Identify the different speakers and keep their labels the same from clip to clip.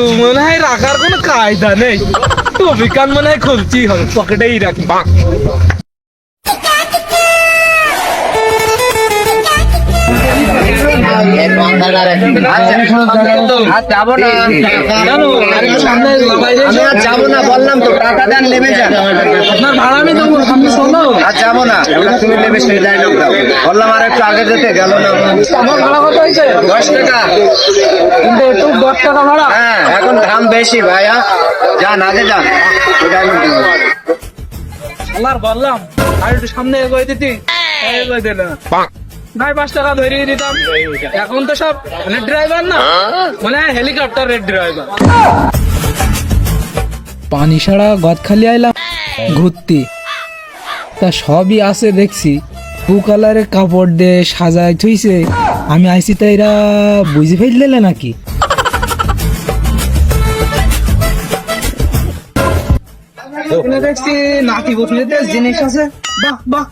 Speaker 1: চালু মনে হয় রাখার কোনো কায়দা নেই। কান মনে হয় খুলতেই হবে, পকেটেই রাখি।
Speaker 2: যাব যাব না বললাম তো টাকা দেন নেমে যান
Speaker 1: আপনার ভাড়া আমি দেবো আপনি শোনো
Speaker 2: আর যাব না তুমি নেমে সেই ডায়লগ দাও বললাম আর একটু আগে যেতে গেল না
Speaker 1: আমার ভাড়া কত হয়েছে
Speaker 2: দশ টাকা
Speaker 1: কিন্তু একটু দশ টাকা ভাড়া
Speaker 2: হ্যাঁ এখন দাম বেশি ভাইয়া যান আগে যান
Speaker 1: আল্লাহর বললাম আর একটু সামনে এগোয় দিতি। এগোয় দিল। পাঁচ টাকা ধরিয়ে দিতাম। এখন তো সব ড্রাইভার না। মানে হেলিকপ্টার রেড ড্রাইভার
Speaker 3: পানি সারা গদখালি আইলাম। ঘুরতে। তা সবই আছে দেখছি। ব্লু কালারের কাপড় দিয়ে সাজায় থইছে। আমি আইসি তাই এরা বুঝে ফেললে নাকি?
Speaker 1: দেখছি নাতি বসুনিতে জিনিস আছে। বাহ বাহ।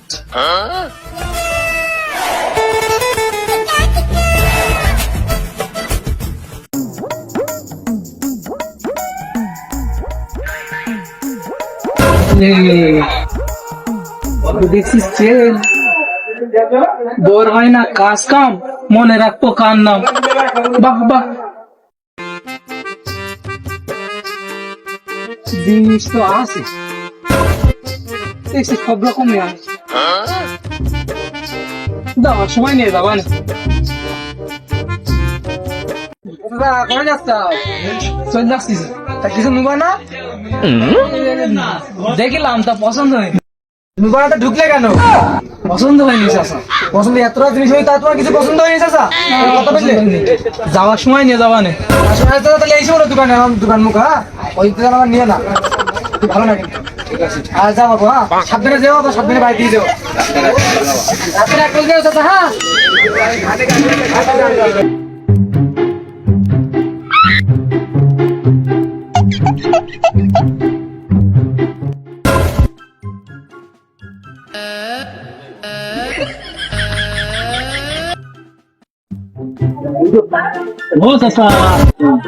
Speaker 1: দেখছিস চেন বোর হয় না কাজ কাম মনে রাখব কার নাম বাহ বাহ জিনিস তো আছে দেখছি সব রকমই আছে দাও সময় নিয়ে যাবা না দাদা, যাচ্ছ? চলে যাচ্ছিস। তা কিছু নিবা না? দেখিলাম তা পছন্দ হয়নি। না ঢুকলে কেন? পছন্দ হয়নি চাষা পছন্দ এতটা জিনিস হয় তা তোমার কিছু পছন্দ হয়নি চাষা বললে যাওয়ার সময় নিয়ে যাবা না। তাহলে এইসব দোকানে আমার দোকান মুখ হ্যাঁ? ওই দোকান আমার নিয়ে না। ভালো না কিন্তু ঠিক আছে। আর যাব হ্যাঁ? সাবধানে যাও তো সাবধানে বাইক দিয়ে যাও। রাত্রে এক হ্যাঁ? ও চাষা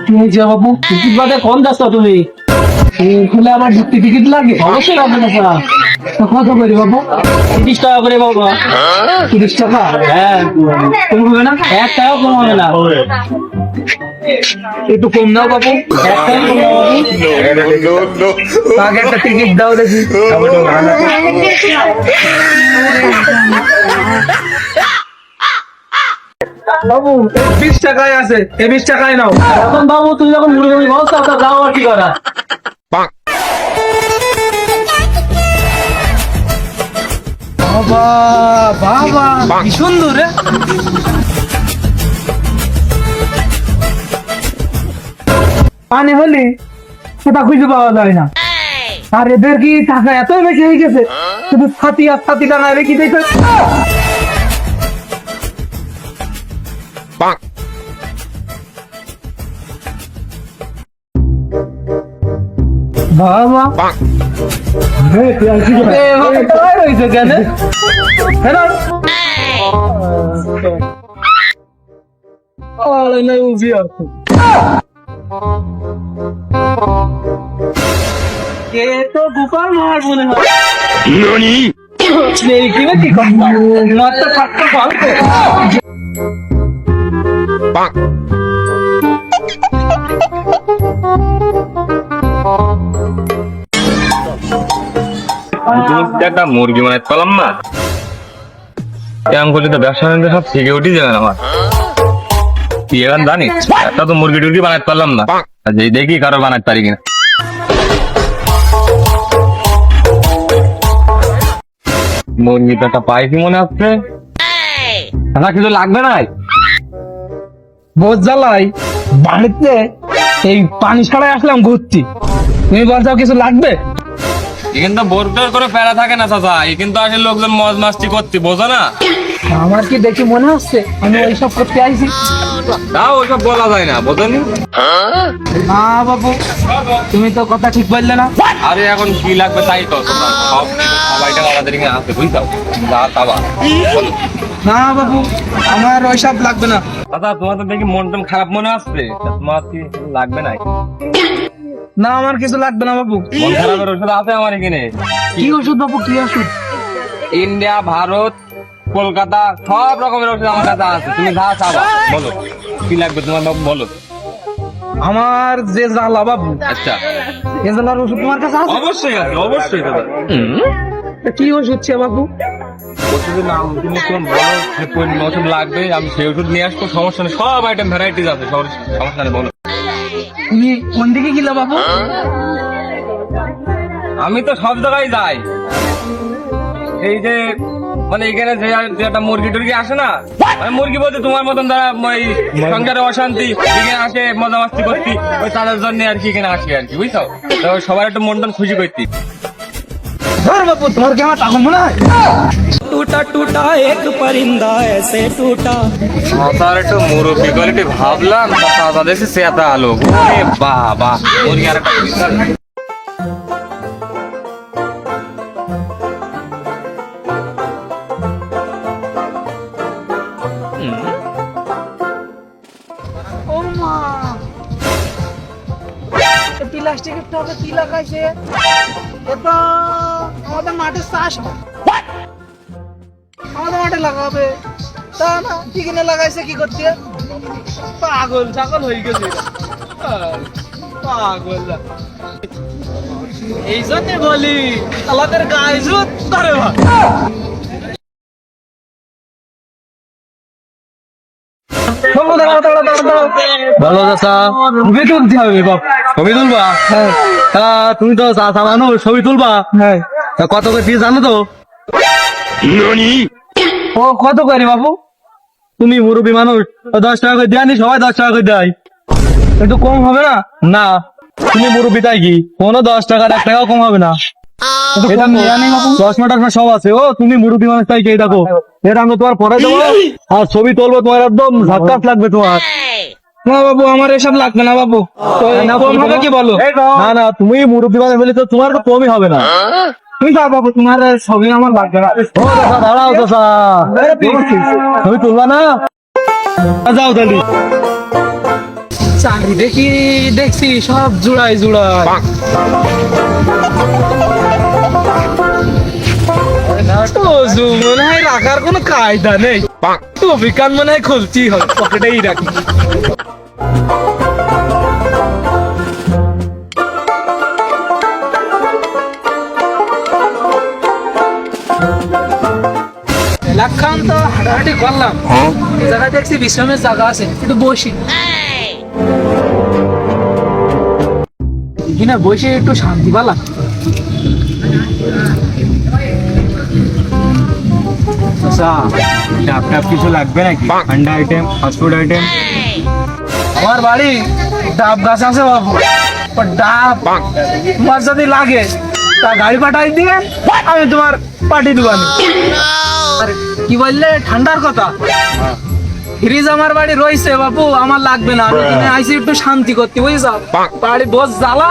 Speaker 1: তুমি যে বাবু? টিকিট বাদে কোন যাচ্ছ তুমি। খুলে আমার ঢুকতে টিকিট লাগে। অবশ্যই লাগবে চাষা কত করে বাবু? তিরিশ টাকা করে বাবা তিরিশ টাকা? হ্যাঁ না? এক টাকাও কম হবে না। একটু কম দাও বাবু। একটা টিকিট দাও দেখি। বাবু বিশ টাকায় আছে এই বিশ টাকায় নাও। এখন বাবু তুই যখন মুড়ি মুড়ি বলছো তা যাও আর কি করা বাবা বাবা কি সুন্দর রে। পানি হলে সেটা খুঁজে পাওয়া যায় না। আর এদের কি টাকা এত বেশি হয়ে গেছে? শুধু ছাতি আর ছাতি টানা রেখে দিয়েছে। বাবা রয়েছে কেন হ্যালো এ তো গোপাল মার মনে হয় কি না কি কথা মাত্র পাঁচটা পালতে
Speaker 4: একটা মুরগি বানাইতে পারলাম না। এরকম করলে তো ব্যবসা সব আমার। জানিস একটা তো মুরগি টুরগি বানাইতে পারলাম না। দেখি কারও বানাইতে পারি কিনা। মুরগি তো একটা পাইছি মনে হচ্ছে? না কিছু লাগবে না
Speaker 1: বোঝ জ্বালাই, বাড়িতে এই পানি ছাড়াই আসলাম ঘুরছি তুমি বলছো কিছু লাগবে?
Speaker 4: করে প্যারা থাকে না চাচা। আসলে লোকজন মজ মাস্তি করতে বোঝো না?
Speaker 1: আমার কি দেখি মনে হচ্ছে? আমি ওইসব করতে আইছি।
Speaker 4: তাও ওইসব বলা যায় না বোঝনি
Speaker 1: না? বাবু। তুমি তো কথা ঠিক বললে না।
Speaker 4: আরে এখন কি লাগবে তাই তো সব সবাইটা আমাদের এখানে বুঝতে যা তাবা
Speaker 1: না বাবু আমার ওইসব লাগবে না।
Speaker 4: দাদা তোমার তো দেখি মন টন খারাপ মনে আসছে তোমার কি লাগবে না
Speaker 1: না আমার কিছু লাগবে না বাবু।
Speaker 4: মন খারাপের ওষুধ আছে আমার এখানে।
Speaker 1: কি ওষুধ বাবু? কি ওষুধ?
Speaker 4: ইন্ডিয়া ভারত কলকাতা সব রকমের ওষুধ আমার কাছে আছে। তুমি যা চাবা বলো। কি লাগবে তোমার বাবু? বলো।
Speaker 1: আমার যে জ্বালা বাবু।
Speaker 4: আচ্ছা।
Speaker 1: এ জ্বালার ওষুধ তোমার কাছে আছে?
Speaker 4: অবশ্যই আছে অবশ্যই দাদা।
Speaker 1: কি ওষুধ ছে বাবু?
Speaker 4: ওষুধের নাম তুমি তোমার বলো কোন ওষুধ লাগবে আমি সেই ওষুধ নিয়ে আসব সমস্যা নেই সব আইটেম ভ্যারাইটিস আছে সব সমস্যা নেই বলো।
Speaker 1: তুমি কোন দিকে গেলে বাবু?
Speaker 4: আমি তো সব জায়গায় যাই। এই যে মানে এখানে যে একটা মুরগি টুরগি আসে না মানে মুরগি বলতে তোমার মতন যারা ওই সংসারে অশান্তি এখানে আসে মজা মাস্তি করতি ওই তাদের জন্য আর কি এখানে আসি আর কি বুঝছ? তো সবার একটু মন টন খুশি করতি।
Speaker 1: ধর বাবু তোমার কি আমার টাকা মনে হয়
Speaker 5: टूटा टूटा एक परिंदा ऐसे टूटा
Speaker 4: তার একটু মুরব্বি কোয়ালিটি ভাবলাম দাদা দেখছি সেতা আলো ওরে বাবা মুরগি আর একটা
Speaker 1: প্লাস্টিকের টবে কি লাগাইছে এটা আমাদের মাঠে চাষ হয় আমাদের মাঠে লাগাবে। তা না কি কিনে লাগাইছে কি করতে? পাগল ছাগল হয়ে গেছে। পাগল এই জন্যে বলি আমাদের গায়ে জুত ধরে
Speaker 2: ভালো চাচা ছবি তুলতে হবে বাপ। ছবি তুলবা? তা তুমি তো চাচা মানুষ ছবি তুলবা?
Speaker 1: হ্যাঁ।
Speaker 2: তা কত করে জানো তো?
Speaker 1: ও কত করে বাবু?
Speaker 2: তুমি মুরব্বী মানুষ তো দশ টাকা করে দেয়নি সবাই দশ টাকা করে দেয়।
Speaker 1: একটু কম হবে না?
Speaker 2: না। তুমি মুরব্বী তাই কি? কোনো দশ টাকার এক টাকাও কম হবে না। এটা চশমা টশমা সব আছে। ও তুমি মুরব্বী মানুষ তাই কে? দেখো। এটা আমি তোমার পরে দেবো। আর ছবি তুলবো তোমার একদম ঝাক্কাস লাগবে তোমার।
Speaker 1: না বাবু আমার এসব লাগবে না বাবু। কম হবে কি বলো?
Speaker 2: না না তুমি মুরব্বী মানুষ বলে তো তোমার তো কমই হবে না।
Speaker 1: তুমি যাও বাবু তোমার ছবি আমার লাগবে না।
Speaker 2: ও দাদা দাঁড়াও দাদা। ছবি তুলবা না? যাও তাহলে
Speaker 1: চাকরি দেখি দেখছি সব জুড়াই জুড়াই তো মনে হয় রাখার কোনো কায়দা নেই। তো বিকান মনে হয় খুলতেই হবে পকেটেই রাখি। এলাকান তো হাঁটাহাঁটি করলাম। এই জায়গায় দেখছি বিশ্রামের জায়গা আছে একটু বসি। কিনা বসে একটু শান্তি পালাম।
Speaker 2: আচ্ছা ডাব টাব কিছু লাগবে নাকি? ঠান্ডা আইটেম ফাস্টফুড আইটেম
Speaker 1: আমার বাড়ি ডাব গাছ আছে বাবু। ডাব তোমার যদি লাগে তা গাড়ি পাঠাই দিয়ে আমি তোমার পাঠিয়ে দেবো আমি। আর কি বললে? ঠান্ডার কথা। ফ্রিজ আমার বাড়ি রয়েছে বাবু আমার লাগবে না। আমি কিনে আইসি একটু শান্তি করতে বুঝছ? বাড়ি বস জ্বালা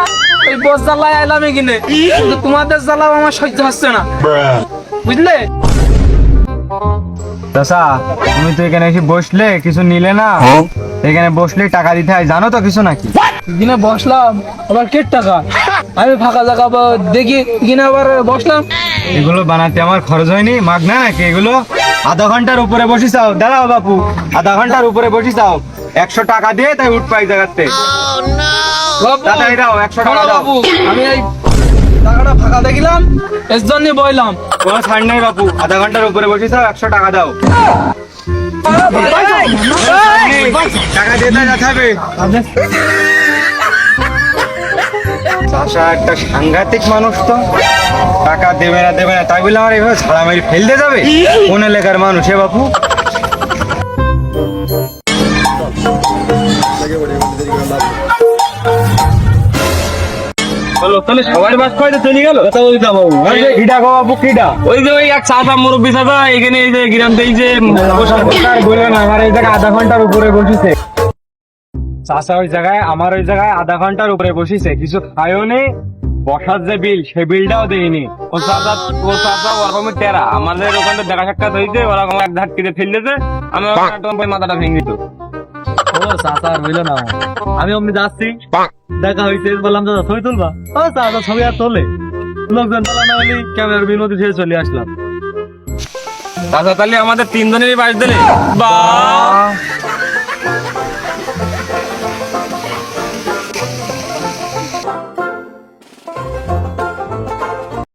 Speaker 1: ওই বস জ্বালায় এলাম কিনে কিন্তু তোমাদের জ্বালাও আমার সহ্য হচ্ছে না। বুঝলে?
Speaker 2: চাচা তুমি তো এখানে এসে বসলে কিছু নিলে না। এখানে বসলে টাকা দিতে হয় জানো তো কিছু নাকি?
Speaker 1: কিনে বসলাম আবার কে টাকা? আমি ফাঁকা জায়গা দেখি কিনে আবার বসলাম।
Speaker 2: এগুলো বানাতে আমার খরচ হয়নি মাগনা নাকি এগুলো? আধা ঘণ্টার উপরে বসি চাও। দাঁড়াও বাপু আধা ঘণ্টার উপরে বসি চাও। একশো টাকা দিয়ে তাই উঠ পাই জায়গাতে।
Speaker 1: বাবু,
Speaker 2: তাড়াতাড়ি দাও, 100 টাকা দাও।
Speaker 1: আমি এই টাকাটা ফাঁকা দেখিলাম এর জন্য বইলাম।
Speaker 2: কোনো ছাড় নেই বাপু আধা ঘণ্টার উপরে বসি চাও একশো টাকা দাও। টাকা দিয়ে তাই যেতে হবে চাষা একটা সাংঘাতিক মানুষ তো। টাকা দেবে না দেবে না তাই বলে আমার এইভাবে ছাড়া মেরে ফেলতে যাবে? কোন এলাকার মানুষ হে বাপু?
Speaker 4: সবার বাস খাইতে চলে গেল?
Speaker 2: কিডা গো বাপু কিডা?
Speaker 4: ওই যে ওই এক মুরব্বী এখানে এই যে গ্রাম এই যে
Speaker 2: না আমার এই জায়গায় আধা ঘণ্টার উপরে বসিছে। চাষা ওই জায়গায় আমার ওই জায়গায় আধা ঘণ্টার উপরে বসিছে। কিছু খায়ও নেই
Speaker 4: বসার যে বিল সেই বিলটাও দেয়নি। ও চাচা ও চাচা ওরকমই তেরা আমাদের ওখানে দেখা সাক্ষাৎ হয়েছে ওরকম এক ধাট কেটে ফেললেছে আমি ওখানে মাথাটা ভেঙে দিত
Speaker 6: ও চাচা না। আমি অমনি যাচ্ছি। দেখা হয়েছে বললাম দাদা ছবি তুলবা? ও চাচা ছবি আর তোলে। লোকজন তোলা না হলে ক্যামেরার বিনোদী ছেড়ে চলে আসলাম।
Speaker 4: চাচা তাহলে আমাদের তিনজনেরই বাস দিলে? বা